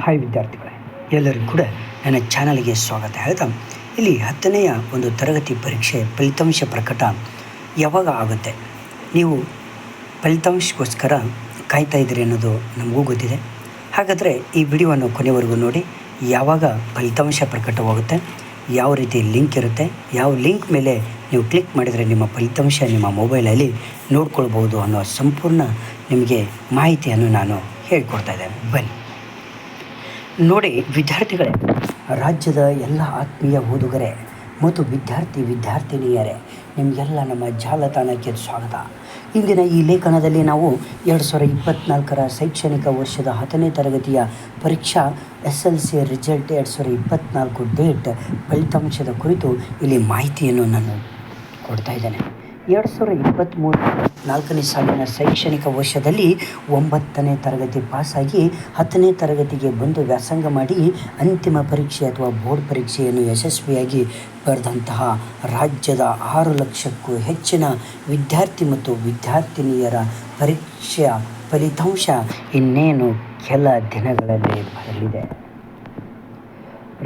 Hi ವಿದ್ಯಾರ್ಥಿಗಳೇ. ಎಲ್ಲರಿಗೂ ಕೂಡ ನನ್ನ ಚಾನಲ್ಗೆ ಸ್ವಾಗತ. ಹೇಳ್ತಾ, ಇಲ್ಲಿ ಹತ್ತನೆಯ ಒಂದು ತರಗತಿ ಪರೀಕ್ಷೆ ಫಲಿತಾಂಶ ಪ್ರಕಟ ಯಾವಾಗ ಆಗುತ್ತೆ? ನೀವು ಫಲಿತಾಂಶಕ್ಕೋಸ್ಕರ ಕಾಯ್ತಾ ಇದ್ದೀರಿ ಅನ್ನೋದು ನಮಗೂ ಗೊತ್ತಿದೆ. ಹಾಗಾದರೆ ಈ ವಿಡಿಯೋವನ್ನು ಕೊನೆವರೆಗೂ ನೋಡಿ, ಯಾವಾಗ ಫಲಿತಾಂಶ ಪ್ರಕಟವಾಗುತ್ತೆ, ಯಾವ ರೀತಿ ಲಿಂಕ್ ಇರುತ್ತೆ, ಯಾವ ಲಿಂಕ್ ಮೇಲೆ ನೀವು ಕ್ಲಿಕ್ ಮಾಡಿದರೆ ನಿಮ್ಮ ಫಲಿತಾಂಶ ನಿಮ್ಮ ಮೊಬೈಲಲ್ಲಿ ನೋಡ್ಕೊಳ್ಬೋದು ಅನ್ನೋ ಸಂಪೂರ್ಣ ನಿಮಗೆ ಮಾಹಿತಿಯನ್ನು ನಾನು ಹೇಳಿಕೊಡ್ತಾ ಇದ್ದೇನೆ. ಬನ್ನಿ. ನೋಡಿ ವಿದ್ಯಾರ್ಥಿಗಳೇ, ರಾಜ್ಯದ ಎಲ್ಲ ಆತ್ಮೀಯ ಓದುಗರೇ ಮತ್ತು ವಿದ್ಯಾರ್ಥಿ ವಿದ್ಯಾರ್ಥಿನಿಯರೇ, ನಿಮಗೆಲ್ಲ ನಮ್ಮ ಜಾಲತಾಣಕ್ಕೆ ಸ್ವಾಗತ. ಇಂದಿನ ಈ ಲೇಖನದಲ್ಲಿ ನಾವು ಎರಡು ಸಾವಿರದ ಇಪ್ಪತ್ತ್ನಾಲ್ಕರ ಶೈಕ್ಷಣಿಕ ವರ್ಷದ ಹತ್ತನೇ ತರಗತಿಯ ಪರೀಕ್ಷಾ ಎಸ್ ಎಲ್ ಸಿ ರಿಸಲ್ಟ್ ಎರಡು ಸಾವಿರದ ಇಪ್ಪತ್ತ್ನಾಲ್ಕು ಡೇಟ್ ಫಲಿತಾಂಶದ ಕುರಿತು ಇಲ್ಲಿ ಮಾಹಿತಿಯನ್ನು ನಾನು ಕೊಡ್ತಾ ಇದ್ದೇನೆ. ಎರಡು ಸಾವಿರ ಇಪ್ಪತ್ತ್ಮೂರು ನಾಲ್ಕನೇ ಸಾಲಿನ ಶೈಕ್ಷಣಿಕ ವರ್ಷದಲ್ಲಿ ಒಂಬತ್ತನೇ ತರಗತಿ ಪಾಸಾಗಿ ಹತ್ತನೇ ತರಗತಿಗೆ ಬಂದು ವ್ಯಾಸಂಗ ಮಾಡಿ ಅಂತಿಮ ಪರೀಕ್ಷೆ ಅಥವಾ ಬೋರ್ಡ್ ಪರೀಕ್ಷೆಯನ್ನು ಯಶಸ್ವಿಯಾಗಿ ಬರೆದಂತಹ ರಾಜ್ಯದ ಆರು ಲಕ್ಷಕ್ಕೂ ಹೆಚ್ಚಿನ ವಿದ್ಯಾರ್ಥಿ ಮತ್ತು ವಿದ್ಯಾರ್ಥಿನಿಯರ ಪರೀಕ್ಷೆಯ ಫಲಿತಾಂಶ ಇನ್ನೇನು ಕೆಲ ದಿನಗಳಲ್ಲಿ ಬರಲಿದೆ.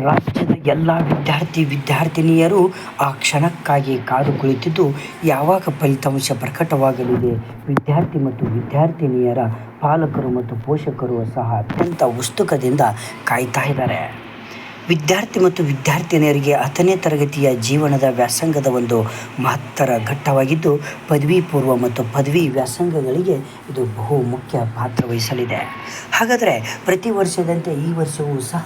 ರಾಜ್ಯದ ಎಲ್ಲ ವಿದ್ಯಾರ್ಥಿ ವಿದ್ಯಾರ್ಥಿನಿಯರು ಆ ಕ್ಷಣಕ್ಕಾಗಿ ಕಾದು ಕುಳಿತಿದ್ದು ಯಾವಾಗ ಫಲಿತಾಂಶ ಪ್ರಕಟವಾಗಲಿದೆ? ವಿದ್ಯಾರ್ಥಿ ಮತ್ತು ವಿದ್ಯಾರ್ಥಿನಿಯರ ಪಾಲಕರು ಮತ್ತು ಪೋಷಕರು ಸಹ ಅತ್ಯಂತ ಉತ್ಸುಕದಿಂದ ಕಾಯ್ತಾ ಇದ್ದಾರೆ. ವಿದ್ಯಾರ್ಥಿ ಮತ್ತು ವಿದ್ಯಾರ್ಥಿನಿಯರಿಗೆ ಹತ್ತನೇ ತರಗತಿಯ ಜೀವನದ ವ್ಯಾಸಂಗದ ಒಂದು ಮಹತ್ತರ ಘಟ್ಟವಾಗಿದ್ದು, ಪದವಿ ಪೂರ್ವ ಮತ್ತು ಪದವಿ ವ್ಯಾಸಂಗಗಳಿಗೆ ಇದು ಬಹು ಮುಖ್ಯ ಪಾತ್ರ ವಹಿಸಲಿದೆ. ಹಾಗಾದರೆ ಪ್ರತಿ ವರ್ಷದಂತೆ ಈ ವರ್ಷವೂ ಸಹ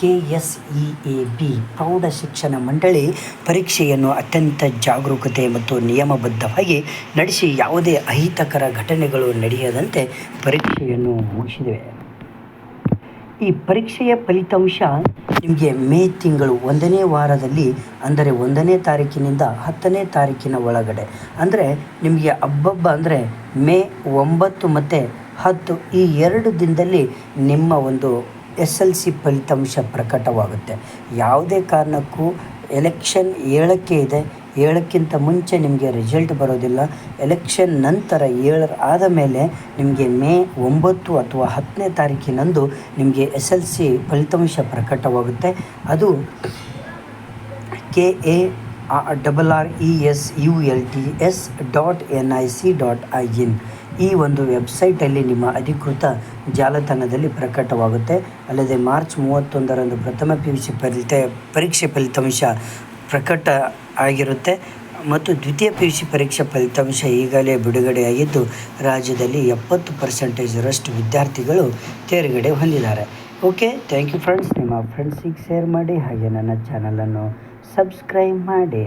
K S E A B ಪ್ರೌಢ ಶಿಕ್ಷಣ ಮಂಡಳಿ ಪರೀಕ್ಷೆಯನ್ನು ಅತ್ಯಂತ ಜಾಗರೂಕತೆ ಮತ್ತು ನಿಯಮಬದ್ಧವಾಗಿ ನಡೆಸಿ ಯಾವುದೇ ಅಹಿತಕರ ಘಟನೆಗಳು ನಡೆಯದಂತೆ ಪರೀಕ್ಷೆಯನ್ನು ಮುಗಿಸಿದೆ. ಈ ಪರೀಕ್ಷೆಯ ಫಲಿತಾಂಶ ನಿಮಗೆ ಮೇ ತಿಂಗಳು ಒಂದನೇ ವಾರದಲ್ಲಿ, ಅಂದರೆ ಒಂದನೇ ತಾರೀಕಿನಿಂದ ಹತ್ತನೇ ತಾರೀಕಿನ ಒಳಗಡೆ. ಅಂದರೆ ನಿಮಗೆ ಹಬ್ಬಬ್ಬ ಅಂದರೆ ಮೇ ಒಂಬತ್ತು ಮತ್ತು ಹತ್ತು ಈ ಎರಡು ದಿನದಲ್ಲಿ ನಿಮ್ಮ ಒಂದು ಎಸ್ ಎಲ್ ಸಿ ಫಲಿತಾಂಶ ಪ್ರಕಟವಾಗುತ್ತೆ. ಯಾವುದೇ ಕಾರಣಕ್ಕೂ ಎಲೆಕ್ಷನ್ ಏಳಕ್ಕೆ ಇದೆ. ಏಳಕ್ಕಿಂತ ಮುಂಚೆ ನಿಮಗೆ ರಿಸಲ್ಟ್ ಬರೋದಿಲ್ಲ. ಎಲೆಕ್ಷನ್ ನಂತರ ಏಳರ ಆದ ಮೇಲೆ ನಿಮಗೆ ಮೇ ಒಂಬತ್ತು ಅಥವಾ ಹತ್ತನೇ ತಾರೀಕಿನಂದು ನಿಮಗೆ ಎಸ್ ಎಲ್ ಸಿ ಫಲಿತಾಂಶ ಪ್ರಕಟವಾಗುತ್ತೆ. ಅದು K A double R E S U L T S dot N I C dot I in ಈ ಒಂದು ವೆಬ್ಸೈಟಲ್ಲಿ ನಿಮ್ಮ ಅಧಿಕೃತ ಜಾಲತಾಣದಲ್ಲಿ ಪ್ರಕಟವಾಗುತ್ತೆ. ಅಲ್ಲದೆ ಮಾರ್ಚ್ ಮೂವತ್ತೊಂದರಂದು ಪ್ರಥಮ ಪಿ ಯು ಸಿ ಫಲಿತ ಪರೀಕ್ಷೆ ಫಲಿತಾಂಶ ಪ್ರಕಟ ಆಗಿರುತ್ತೆ. ಮತ್ತು ದ್ವಿತೀಯ ಪಿ ಯು ಸಿ ಪರೀಕ್ಷೆ ಫಲಿತಾಂಶ ಈಗಲೇ ಬಿಡುಗಡೆಯಾಗಿದ್ದು ರಾಜ್ಯದಲ್ಲಿ ಎಪ್ಪತ್ತು ಪರ್ಸೆಂಟೇಜರಷ್ಟು ವಿದ್ಯಾರ್ಥಿಗಳು ತೇರ್ಗಡೆ ಹೊಂದಿದ್ದಾರೆ. ಓಕೆ ಥ್ಯಾಂಕ್ ಯು ಫ್ರೆಂಡ್ಸ್ ನಿಮ್ಮ ಫ್ರೆಂಡ್ಸಿಗೆ ಶೇರ್ ಮಾಡಿ ಹಾಗೆ ನನ್ನ ಚಾನಲನ್ನು ಸಬ್ಸ್ಕ್ರೈಬ್ ಮಾಡಿ.